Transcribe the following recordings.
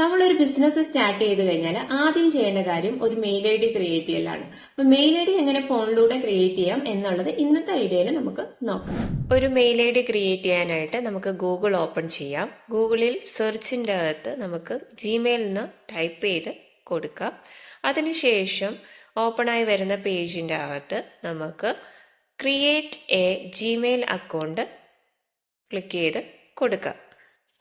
നമ്മളൊരു business start ചെയ്ത് കഴിഞ്ഞാൽ ആദ്യം ചെയ്യേണ്ട കാര്യം ഒരു മെയിൽ ഐ ഡി ക്രിയേറ്റ് ചെയ്യലാണ്. അപ്പൊ മെയിൽ ഐ ഡി എങ്ങനെ ഫോണിലൂടെ ക്രിയേറ്റ് ചെയ്യാം എന്നുള്ളത് ഇന്നത്തെ വീഡിയോയിൽ നമുക്ക് നോക്കാം. ഒരു മെയിൽ ഐ ഡി ക്രിയേറ്റ് ചെയ്യാനായിട്ട് നമുക്ക് ഗൂഗിൾ ഓപ്പൺ ചെയ്യാം. ഗൂഗിളിൽ സെർച്ചിന്റെ അകത്ത് നമുക്ക് ജിമെയിൽ നിന്ന് ടൈപ്പ് ചെയ്ത് കൊടുക്കാം. അതിനുശേഷം ഓപ്പണായി വരുന്ന പേജിന്റെ അകത്ത് നമുക്ക് create a Gmail account click ചെയ്ത് കൊടുക്കാം.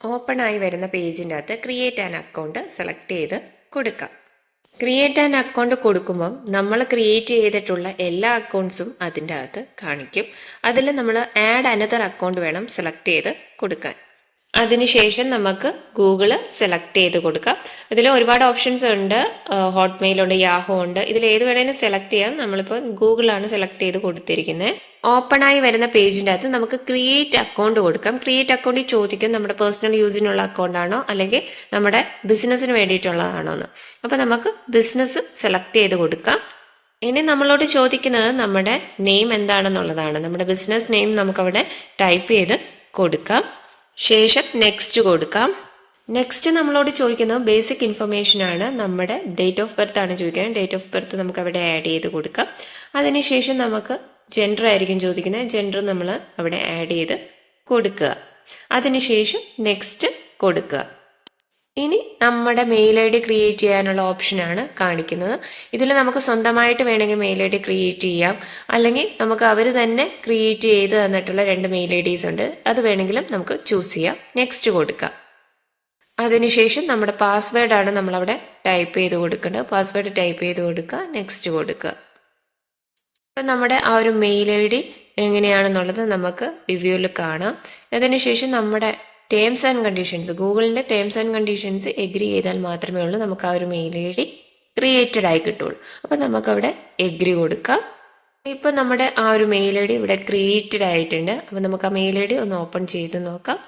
ഓപ്പണായി വരുന്ന പേജിന്റെ അകത്ത് ക്രിയേറ്റ് ആൻ അക്കൗണ്ട് സെലക്ട് ചെയ്ത് കൊടുക്കാം. ക്രിയേറ്റ് ആൻ അക്കൗണ്ട് കൊടുക്കുമ്പം നമ്മൾ ക്രിയേറ്റ് ചെയ്തിട്ടുള്ള എല്ലാ അക്കൗണ്ട്സും അതിന്റെ അകത്ത് കാണിക്കും. അതിൽ നമ്മൾ ആഡ് അനദർ അക്കൗണ്ട് വേണം സെലക്ട് ചെയ്ത് കൊടുക്കാൻ. അതിനുശേഷം നമുക്ക് ഗൂഗിൾ സെലക്ട് ചെയ്ത് കൊടുക്കാം. ഇതിൽ ഒരുപാട് ഓപ്ഷൻസ് ഉണ്ട്. ഹോട്ട്മെയിൽ ഉണ്ട് യാഹോ ഉണ്ട്. ഇതിൽ ഏത് വേണേലും സെലക്ട് ചെയ്യാം. നമ്മളിപ്പോൾ ഗൂഗിളാണ് സെലക്ട് ചെയ്ത് കൊടുത്തിരിക്കുന്നത് ഓപ്പൺ ആയി വരുന്ന പേജിന്റെ അകത്ത് നമുക്ക് ക്രിയേറ്റ് അക്കൗണ്ട് കൊടുക്കാം. ക്രിയേറ്റ് അക്കൗണ്ടിൽ ചോദിക്കും നമ്മുടെ പേഴ്സണൽ യൂസിനുള്ള അക്കൗണ്ടാണോ അല്ലെങ്കിൽ നമ്മുടെ ബിസിനസ്സിന് വേണ്ടിയിട്ടുള്ളതാണോ എന്ന്. അപ്പോൾ നമുക്ക് ബിസിനസ് സെലക്ട് ചെയ്ത് കൊടുക്കാം. ഇനി നമ്മളോട് ചോദിക്കുന്നത് നമ്മുടെ നെയിം എന്താണെന്നുള്ളതാണ്. നമ്മുടെ ബിസിനസ് നെയിം നമുക്കവിടെ ടൈപ്പ് ചെയ്ത് കൊടുക്കാം. ശേഷം നെക്സ്റ്റ് കൊടുക്കാം. നെക്സ്റ്റ് നമ്മളോട് ചോദിക്കുന്നത് ബേസിക് ഇൻഫർമേഷൻ ആണ്. നമ്മുടെ ഡേറ്റ് ഓഫ് ബർത്ത് ആണ് ചോദിക്കുന്നത്. ഡേറ്റ് ഓഫ് ബർത്ത് നമുക്ക് അവിടെ ആഡ് ചെയ്ത് കൊടുക്കാം. അതിനുശേഷം നമുക്ക് ജെൻഡർ ആയിരിക്കും ചോദിക്കുന്നത്. ജെൻഡർ നമ്മൾ അവിടെ ആഡ് ചെയ്ത് കൊടുക്കുക. അതിനുശേഷം നെക്സ്റ്റ് കൊടുക്കുക. ഇനി നമ്മുടെ മെയിൽ ഐ ഡി ക്രിയേറ്റ് ചെയ്യാനുള്ള ഓപ്ഷനാണ് കാണിക്കുന്നത്. ഇതിൽ നമുക്ക് സ്വന്തമായിട്ട് വേണമെങ്കിൽ മെയിൽ ഐ ഡി ക്രിയേറ്റ് ചെയ്യാം. അല്ലെങ്കിൽ നമുക്ക് അവർ തന്നെ ക്രിയേറ്റ് ചെയ്ത് തന്നിട്ടുള്ള രണ്ട് മെയിൽ ഐ ഡീസ് ഉണ്ട്. അത് വേണമെങ്കിലും നമുക്ക് ചൂസ് ചെയ്യാം. നെക്സ്റ്റ് കൊടുക്കാം. അതിനുശേഷം നമ്മുടെ പാസ്വേഡാണ് നമ്മളവിടെ ടൈപ്പ് ചെയ്ത് കൊടുക്കേണ്ടത്. പാസ്വേഡ് ടൈപ്പ് ചെയ്ത് കൊടുക്കുക. നെക്സ്റ്റ് കൊടുക്കുക. അപ്പം നമ്മുടെ ആ ഒരു മെയിൽ ഐ ഡി എങ്ങനെയാണെന്നുള്ളത് നമുക്ക് റിവ്യൂവിൽ കാണാം. അതിനുശേഷം നമ്മുടെ ടേംസ് ആൻഡ് കണ്ടീഷൻസ് ഗൂഗിളിന്റെ ടേംസ് ആൻഡ് കണ്ടീഷൻസ് എഗ്രി ചെയ്താൽ മാത്രമേ ഉള്ളൂ. നമുക്ക് ആ ഒരു മെയിൽ ഐ ഡി ക്രിയേറ്റഡ് ആയി കിട്ടുള്ളൂ. അപ്പം നമുക്കവിടെ എഗ്രി കൊടുക്കാം. ഇപ്പം നമ്മുടെ ആ ഒരു മെയിൽ ഐ ഡി ഇവിടെ ക്രിയേറ്റഡ് ആയിട്ടുണ്ട്. അപ്പം നമുക്ക് ആ മെയിൽ ഐ ഡി ഒന്ന് ഓപ്പൺ ചെയ്ത് നോക്കാം.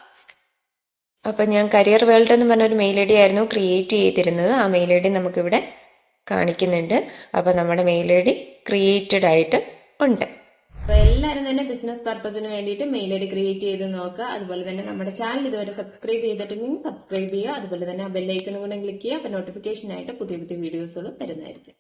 അപ്പം ഞാൻ കരിയർ വേൾഡ് എന്ന് പറഞ്ഞ ഒരു മെയിൽ ഐ ഡി ആയിരുന്നു ക്രിയേറ്റ് ചെയ്തിരുന്നത്. ആ മെയിൽ ഐ ഡി നമുക്കിവിടെ കാണിക്കുന്നുണ്ട്. അപ്പം നമ്മുടെ മെയിൽ ഐ ഡി ക്രിയേറ്റഡ് ആയിട്ട് ഉണ്ട്. അപ്പൊ എല്ലാവരും തന്നെ ബിസിനസ് പർപ്പസിന് വേണ്ടിയിട്ട് മെയിൽ ഐഡി ക്രിയേറ്റ് ചെയ്ത് നോക്കുക. അതുപോലെ തന്നെ നമ്മുടെ ചാനൽ ഇതുവരെ സബ്സ്ക്രൈബ് ചെയ്തിട്ടുണ്ടെങ്കിൽ സബ്സ്ക്രൈബ് ചെയ്യുക. അതുപോലെ തന്നെ ബെല്ലൈക്കണും കൂടെ ക്ലിക്ക് ചെയ്യുക. അപ്പൊ നോട്ടിഫിക്കേഷൻ ആയിട്ട് പുതിയ പുതിയ വീഡിയോസുകൾ വരുന്നതായിരിക്കും.